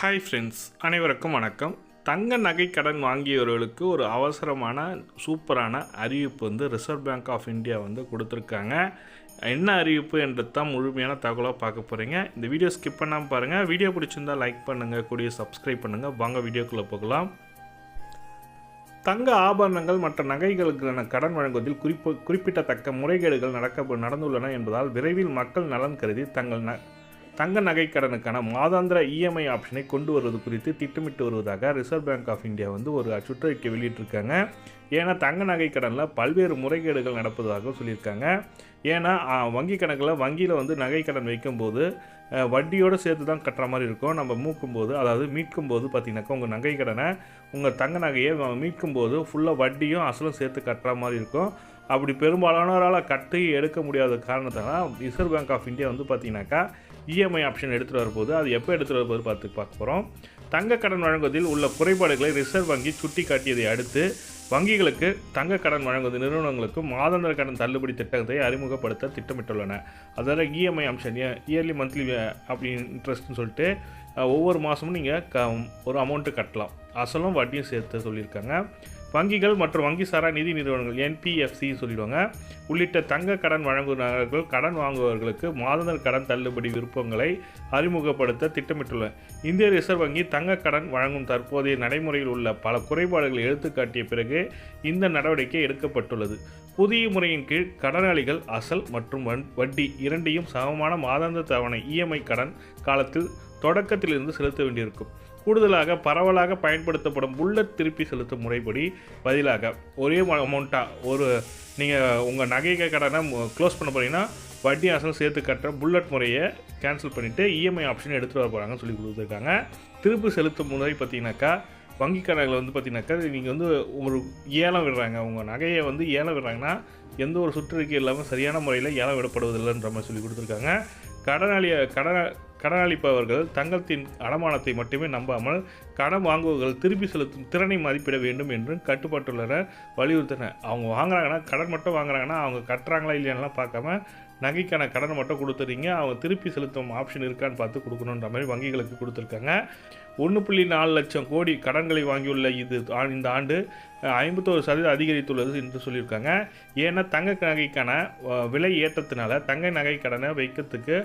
Hi friends அனைவருக்கும் வணக்கம். தங்க நகை கடன் வாங்கியவர்களுக்கு ஒரு அவசரமான சூப்பரான அறிவிப்பு வந்து ரிசர்வ் பேங்க் ஆஃப் இந்தியா வந்து கொடுத்துருக்காங்க. என்ன அறிவிப்பு என்றது தான் முழுமையான தகவலாக பார்க்க போகிறீங்க இந்த வீடியோ ஸ்கிப் பண்ணாமல் பாருங்கள் வீடியோ பிடிச்சிருந்தா லைக் பண்ணுங்கள் கூடிய சப்ஸ்கிரைப் பண்ணுங்கள் வாங்க வீடியோக்குள்ளே போகலாம். தங்க ஆபரணங்கள் மற்ற நகைகளுக்கான கடன் வழங்குவதில் குறிப்பு குறிப்பிடத்தக்க முறைகேடுகள் நடக்க நடந்துள்ளன என்பதால் விரைவில் மக்கள் நலன் கருதி தங்கள் ந தங்க நகை கடனுக்கான மாதாந்திர இஎம்ஐ ஆப்ஷனை கொண்டு வருவது குறித்து திட்டமிட்டு வருவதாக ரிசர்வ் பேங்க் ஆஃப் இந்தியா வந்து ஒரு சுற்றறிக்கை வெளியிட்டிருக்காங்க. ஏன்னா தங்க நகை கடனில் பல்வேறு முறைகேடுகள் நடப்பதாக சொல்லியிருக்காங்க. ஏன்னா வங்கி கணக்கில் வங்கியில் வந்து நகை கடன் வைக்கும்போது வட்டியோடு சேர்த்து தான் கட்டுற மாதிரி இருக்கும். நம்ம மூக்கும்போது அதாவது மீட்கும்போது பார்த்தீங்கன்னாக்கா உங்கள் நகை கடனை உங்கள் தங்க நகையை மீட்கும் மீட்கும்போது ஃபுல்லாக வட்டியும் அசலும் சேர்த்து கட்டுற மாதிரி இருக்கும். அப்படி பெரும்பாலானவரால் கட்டி எடுக்க முடியாத காரணத்தால் ரிசர்வ் பேங்க் ஆஃப் இந்தியா வந்து பார்த்தீங்கன்னாக்கா இஎம்ஐ ஆப்ஷன் எடுத்துகிட்டு வரும்போது அது எப்போ எடுத்துகிட்டு வரும்போது பார்த்து பார்க்க போகிறோம் தங்க கடன் வழங்குவதில் உள்ள குறைபாடுகளை ரிசர்வ் வங்கி சுட்டி காட்டியதை அடுத்து வங்கிகளுக்கு தங்க கடன் வழங்குவது நிறுவனங்களுக்கு மாதாந்திர கடன் தள்ளுபடி திட்டத்தை அறிமுகப்படுத்த திட்டமிட்டுள்ளன. அதாவது இஎம்ஐ ஆப்ஷன் இயர்லி மந்த்லி அப்படி இன்ட்ரெஸ்ட்னு சொல்லிட்டு ஒவ்வொரு மாதமும் நீங்கள் க ஒரு அமௌண்ட்டு கட்டலாம். அசலும் வட்டியும் சேர்த்து சொல்லியிருக்காங்க. வங்கிகள் மற்றும் வங்கி சாரா நிதி நிறுவனங்கள் என்பிஎஃப்சி சொல்லிடுவாங்க. உள்ளிட்ட தங்க கடன் வழங்குநர்கள் கடன் வாங்குபவர்களுக்கு மாதாந்திர கடன் தள்ளுபடி விருப்பங்களை அறிமுகப்படுத்த திட்டமிட்டுள்ளன இந்திய ரிசர்வ் வங்கி தங்க கடன் வழங்கும் தற்போதைய நடைமுறையில் உள்ள பல குறைபாடுகளை எடுத்துக்காட்டிய பிறகு இந்த நடவடிக்கை எடுக்கப்பட்டுள்ளது. புதிய முறையின் கீழ் கடனாளிகள் அசல் மற்றும் வன்- வட்டி இரண்டையும் சமமான மாதாந்திர தவணை இஎம்ஐ கடன் காலத்தில் தொடக்கத்திலிருந்து செலுத்த வேண்டியிருக்கும். கூடுதலாக பரவலாக பயன்படுத்தப்படும் புல்லட் திருப்பி செலுத்தும் முறைப்படி பதிலாக ஒரே அமௌண்ட்டாக ஒரு நீங்கள் உங்கள் நகை கடனை க்ளோஸ் பண்ண போகிறீங்கன்னா வட்டி அசல் சேர்த்து கட்டுற புல்லட் முறையை கேன்சல் பண்ணிவிட்டு இஎம்ஐ ஆப்ஷன் எடுத்துகிட்டு வர போகிறாங்கன்னு சொல்லி கொடுத்துருக்காங்க. திருப்பி செலுத்தும் முறை பார்த்தீங்கன்னாக்கா வங்கி கணக்கில் வந்து பார்த்தீங்கன்னாக்கா நீங்கள் வந்து ஒரு ஏலம் விடுறாங்க. உங்கள் நகையை வந்து ஏலம் விடுறாங்கன்னா எந்த ஒரு சுற்றறிக்கை இல்லாமல் சரியான முறையில் ஏலம் விடப்படுவதில்லைன்ற மாதிரி சொல்லி கொடுத்துருக்காங்க. கடனாளிய கடன் கடனளிப்பவர்கள் தங்கத்தின் அடமானத்தை மட்டுமே நம்பாமல் கடன் வாங்குவர்கள் திருப்பி செலுத்தும் திறனை மதிப்பிட வேண்டும் என்றும் கட்டுப்பட்டுள்ளனர் வலியுறுத்தினர். அவங்க வாங்குறாங்கன்னா கடன் மட்டும் வாங்குறாங்கன்னா அவங்க கட்டுறாங்களா இல்லையான்லாம் பார்க்காம நகைக்கான கடனை மட்டும் கொடுத்துறீங்க. அவங்க திருப்பி செலுத்தும் ஆப்ஷன் இருக்கான்னு பார்த்து கொடுக்கணுன்ற மாதிரி வங்கிகளுக்கு கொடுத்துருக்காங்க. ஒன்று புள்ளி நாலு லட்சம் கோடி கடன்களை வாங்கியுள்ள இது இந்த ஆண்டு ஐம்பத்தோரு சதவீதம் அதிகரித்துள்ளது என்று சொல்லியிருக்காங்க. ஏன்னா தங்க நகைக்கான விலை ஏற்றத்தினால தங்க நகை கடனை வைக்கிறதுக்கு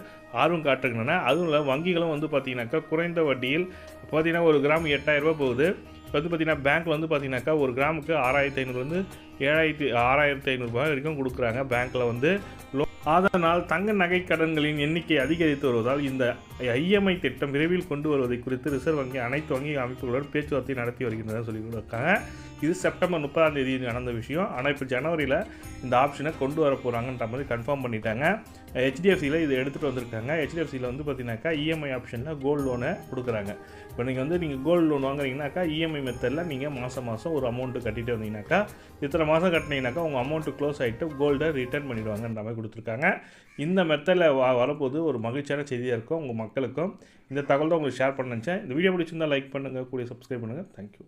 ஆர்வம் காட்டுகின்றன. அதுவும் இல்லை வங்கிகளும் வந்து பார்த்தீங்கன்னாக்கா குறைந்த வட்டியில் பார்த்தீங்கன்னா ஒரு கிராம் எட்டாயிரம் ரூபாய் போகுது. இப்போ வந்து பார்த்தீங்கன்னா பேங்க்கில் வந்து பார்த்திங்கனாக்கா ஒரு கிராமுக்கு ஆறாயிரத்தி ஐநூறுலேருந்து ஏழாயிரத்தி ஆறாயிரத்தி ஐநூறுரூபா வரைக்கும் கொடுக்குறாங்க. பேங்க்கில் வந்து லோ அதனால் தங்க நகை கடன்களின் எண்ணிக்கை அதிகரித்து வருவதால் இந்த ஐஎம்ஐ திட்டம் விரைவில் கொண்டு வருவதை குறித்து ரிசர்வ் வங்கி அனைத்து வங்கி அமைப்புகளுடன் பேச்சுவார்த்தை நடத்தி வருகின்றனர் சொல்லி இருக்காங்க இது செப்டம்பர் முப்பதாம் தேதி நடந்த விஷயம். ஆனால் இப்போ ஜனவரியில் இந்த ஆப்ஷனை கொண்டு வர போகிறாங்கன்ற மாதிரி கன்ஃபார்ம் பண்ணிட்டாங்க. ஹெச்டிஎஃப்சியில் இதை எடுத்துகிட்டு வந்திருக்காங்க. ஹெச்டிஎஃப்சியில் வந்து பார்த்தீங்கன்னாக்கா இஎம்ஐ ஆப்ஷனில் கோல்டு லோனை கொடுக்குறாங்க. இப்போ நீங்கள் வந்து நீங்கள் கோல்டு லோன் வாங்குறீங்கனாக்கா இஎம்ஐ மெத்தடில் நீங்கள் மாதம் மாதம் ஒரு அமௌண்ட்டு கட்டிட்டு வந்தீங்கன்னாக்கா இத்தனை மாதம் கட்டினீங்கனாக்கா உங்கள் அமௌண்ட்டு க்ளோஸ் ஆகிட்டு கோல்டை ரிட்டர்ன் பண்ணிடுவாங்கன்ற மாதிரி கொடுத்துருக்காங்க. இந்த மெத்தடில் வ வரப்போது ஒரு மகிழ்ச்சியான செய்தியாக இருக்கும் உங்கள் மக்களுக்கும். இந்த தகவல் தான் உங்களுக்கு ஷேர் பண்ண நினச்சேன். இந்த வீடியோ பிடிச்சிருந்தால் லைக் பண்ணுங்கள் கூடிய சப்ஸ்கிரைப் பண்ணுங்கள் தேங்க்யூ